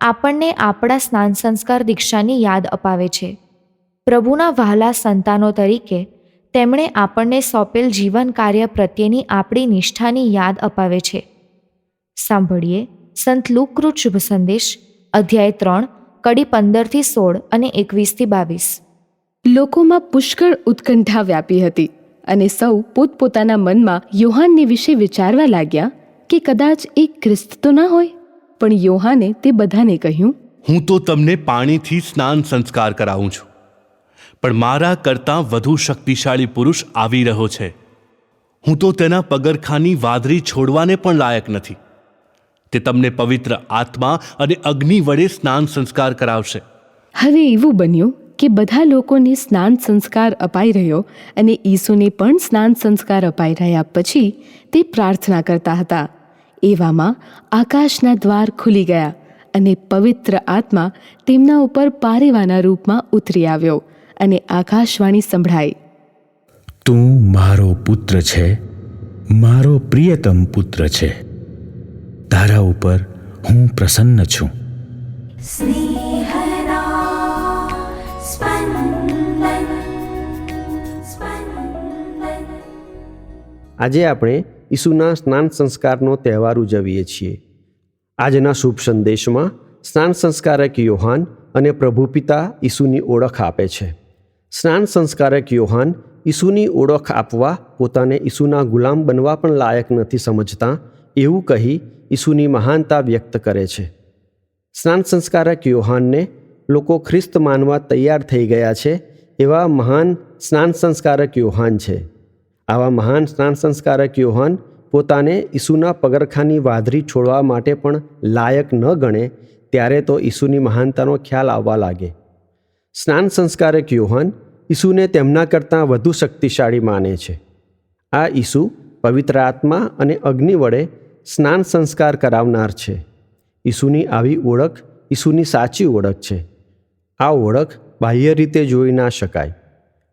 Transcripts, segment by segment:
આપણને આપણા સ્નાન સંસ્કાર દીક્ષાની યાદ અપાવે છે. પ્રભુના વહાલા સંતાનો તરીકે તેમણે આપણને સોંપેલ જીવન કાર્ય પ્રત્યેની આપણી નિષ્ઠાની યાદ અપાવે છે. સાંભળીએ સંત લુકૃત શુભ સંદેશ, અધ્યાય ત્રણ, કડી પંદરથી સોળ અને એકવીસથી બાવીસ. લોકોમાં પુષ્કળ ઉત્કંઠા વ્યાપી હતી અને સૌ પોતપોતાના મનમાં યોહાનને વિશે વિચારવા લાગ્યા કે કદાચ એ ખ્રિસ્ત તો ના હોય? પણ યોહાને તે બધાને કહ્યું હું તો તમને પાણીથી સ્નાન સંસ્કાર કરાવું છું પણ મારા કરતાં વધુ શક્તિશાળી પુરુષ આવી રહ્યો છે. હું તો તેના પગરખાની વાદળી છોડવાને પણ લાયક નથી. તે તમને પવિત્ર આત્મા અને અગ્નિ વડે સ્નાન સંસ્કાર કરાવશે. હવે એવું બન્યું કે બધા લોકોને સ્નાન સંસ્કાર અપાઈ રહ્યો અને ઈસુને પણ સ્નાન સંસ્કાર અપાઈ રહ્યા પછી તે પ્રાર્થના કરતા હતા. એવામાં આકાશના દ્વાર ખુલી ગયા અને પવિત્ર આત્મા તેમના ઉપર પારેવાના રૂપમાં ઉતરી આવ્યો અને આકાશવાણી સંભળાઈ તું મારો પુત્ર છે મારો પ્રિયતમ પુત્ર છે. તારા ઉપર હું પ્રસન્ન છું. આજે આપણે ઈસુના સ્નાન સંસ્કારનો તહેવાર ઉજવીએ છીએ. આજના શુભ સંદેશમાં સ્નાન સંસ્કારક યોહાન અને પ્રભુ પિતા ઈસુની ઓળખ આપે છે. સ્નાન સંસ્કારક યોહાન ઈસુની ઓળખ આપવા પોતાને ઈસુના ગુલામ બનવા પણ લાયક નથી સમજતા એવું કહી ઈસુની મહાનતા વ્યક્ત કરે છે. સ્નાન સંસ્કારક યોહાનને લોકો ખ્રિસ્ત માનવા તૈયાર થઈ ગયા છે એવા મહાન સ્નાન સંસ્કારક યોહાન છે. આવા મહાન સ્નાન સંસ્કારક યોહાન પોતાને ઈસુના પગરખાની વાદરી છોડવા માટે પણ લાયક ન ગણે, ત્યારે તો ઈસુની મહાનતાનો ખ્યાલ આવવા લાગે. સ્નાન સંસ્કારક યોહાન ઈસુને તેમના કરતાં વધુ શક્તિશાળી માને છે. આ ઈસુ પવિત્ર આત્મા અને અગ્નિ વડે સ્નાન સંસ્કાર કરાવનાર છે. ઈસુની આવી ઓળખ ઈસુની સાચી ઓળખ છે. આ ઓળખ બાહ્ય રીતે જોઈ ના શકાય.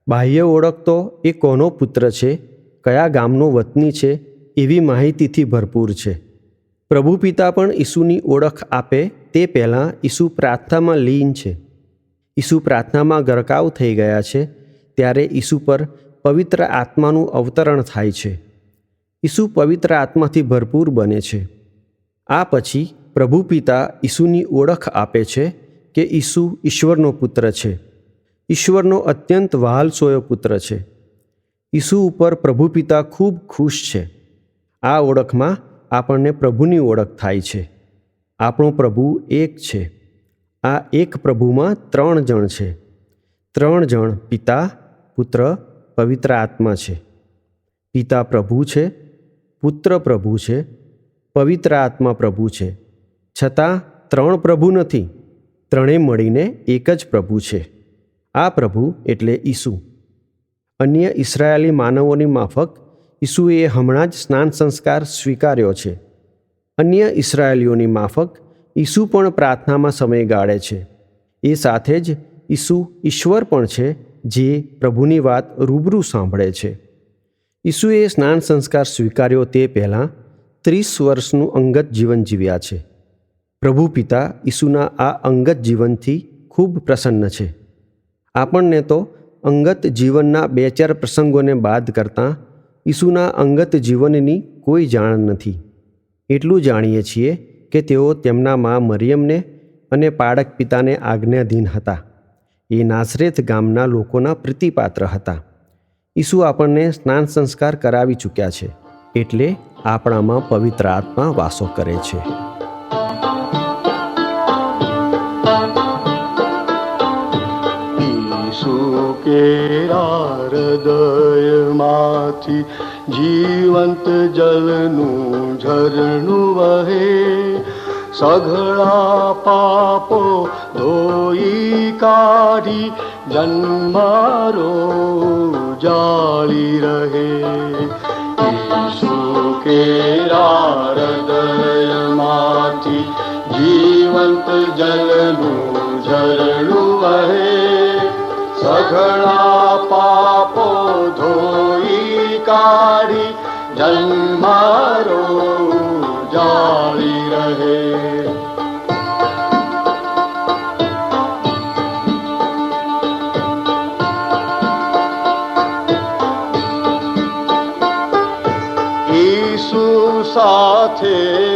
બાહ્ય ઓળખ તો એ કોનો પુત્ર છે? કયા ગામનો વતની છે? એવી માહિતીથી ભરપૂર છે. પ્રભુ પિતા પણ ઈસુની ઓળખ આપે તે પહેલાં ઈસુ પ્રાર્થનામાં લીન છે. ઈસુ પ્રાર્થનામાં ગરકાવ થઈ ગયા છે, ત્યારે ઈસુ પર પવિત્ર આત્માનું અવતરણ થાય છે. ઈસુ પવિત્ર આત્માથી ભરપૂર બને છે. આ પછી પ્રભુ પિતા ઈસુની ઓળખ આપે છે કે ઈસુ ઈશ્વરનો પુત્ર છે. ઈશ્વરનો અત્યંત વહાલસોયો પુત્ર છે. ઈસુ ઉપર પ્રભુ પિતા ખૂબ ખુશ છે. આ ઓળખમાં આપણને પ્રભુની ઓળખ થાય છે. આપણો પ્રભુ એક છે. આ એક પ્રભુમાં ત્રણ જણ છે. ત્રણ જણ પિતા, પુત્ર, પવિત્ર આત્મા છે. પિતા પ્રભુ છે, પુત્ર પ્રભુ છે, પવિત્ર આત્મા પ્રભુ છે. છતાં ત્રણ પ્રભુ નથી. ત્રણેય મળીને એક જ પ્રભુ છે. આ પ્રભુ એટલે ઈસુ. અન્ય ઇસરાયેલી માનવોની માફક ઈસુએ હમણાં જ સ્નાન સંસ્કાર સ્વીકાર્યો છે. અન્ય ઇસરાયેલીઓની માફક ઈસુ પણ પ્રાર્થનામાં સમય ગાળે છે. એ સાથે જ ઈસુ ઈશ્વર પણ છે જે પ્રભુની વાત રૂબરૂ સાંભળે છે. ઈસુએ સ્નાન સંસ્કાર સ્વીકાર્યો તે પહેલાં ત્રીસ વર્ષનું અંગત જીવન જીવ્યા છે. પ્રભુ પિતા ઈસુના આ અંગત જીવનથી ખૂબ પ્રસન્ન છે. આપણને તો અંગત જીવનના બે ચાર પ્રસંગોને બાદ કરતાં ઈસુના અંગત જીવનની કોઈ જાણ નથી. એટલું જાણીએ છીએ કે તેઓ તેમના મા મરિયમને અને પાડક પિતાને આજ્ઞાધીન હતા. એ નાસરેથ ગામના લોકોના પ્રીતિપાત્ર હતા. ઈસુ આપણને સ્નાન સંસ્કાર કરાવી ચૂક્યા છે, એટલે આપણામાં પવિત્ર આત્મા વાસો કરે છે. કેરા હૃદયમાંથી જીવંત જલનું ઝરણું વહે સઘળા પાપો ધોઈ કાઢી જન્મારો જાળી રહે ઈસુ કેરા હૃદયમાંથી જીવંત જલનું ઝરણું વહે गडा पापो धोई काढी कारि जन्मरोडि ई साथे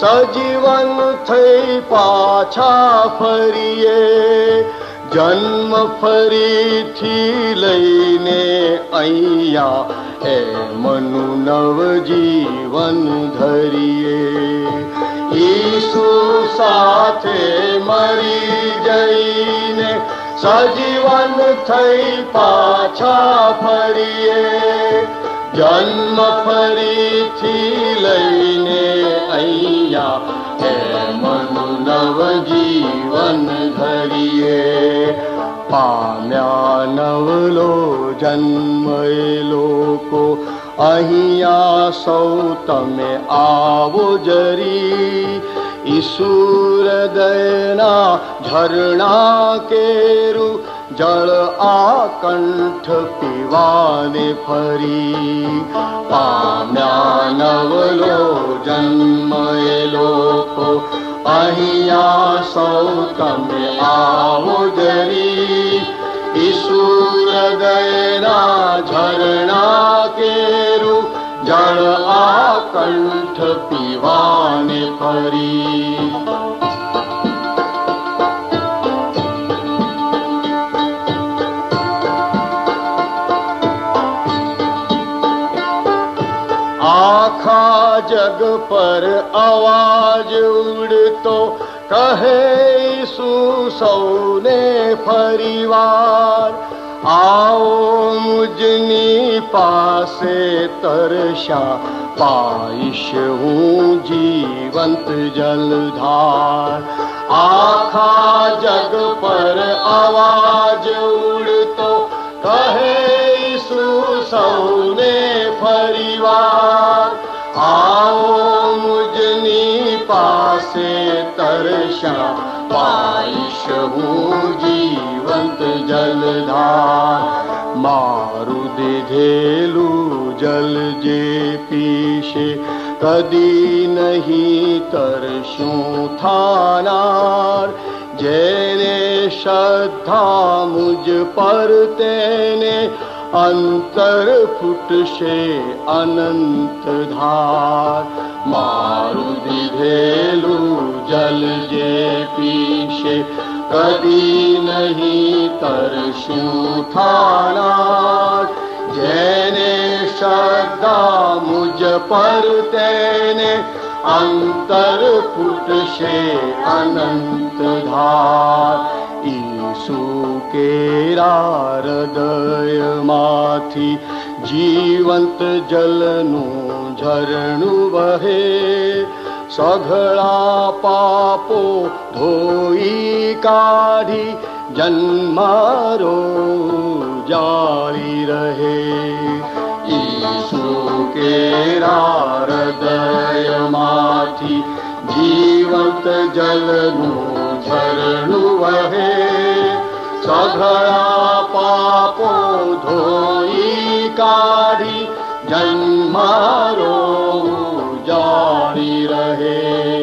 સજીવન થઈ પાછા ફરીએ. જન્મ ફરીથી લઈને અહીંયા એ મનુ નવ જીવન ધરીએ. ઈસુ સાથે મરી જઈને સજીવન થઈ પાછા ફરીએ. જન્મ ફરીથી લઈને याव जीवन धरिये। पाम्या नवलो प्यानव लो अहिया सौ तमे आवो जरी। ईसूर दयना झरणा केरु जल आकण्ठ पिवाने फरी। पाम्या नवलो उगरीशरणा झरणा केरु कण्ठ परी आखा जग पर आवाज उड़तो કહે સુ સૌને ફરીવાર આવો મુજની પાસે તરશા પાઈશ હું જીવંત જલધાર આખા જગ પર અવાજ ઉડતો કહે સુ સૌને ફરીવાર આવો મુજની પાસે पायुष जीवन्त जलधार मारु दिल्ल जल जे पीशे कदी नहीं कदि थानार। जरे श्रद्धा मुझ पर तेने अन्तर फुटे जल जे जले कदी नहीं नहि थाना। जैने श्रद्धा मुझ पर तैने अंतर पुटशे अनंत धार। કેરા હૃદયમાંથી જીવંત જલનું ઝરણું વહે સઘળા પાપો ધોઈ કાઢી જન્મારો જાળી રહે ઈસુ કેરા હૃદયમાંથી જીવંત જલનું हे सघरा पापो धोई जन्मारो जम् रहे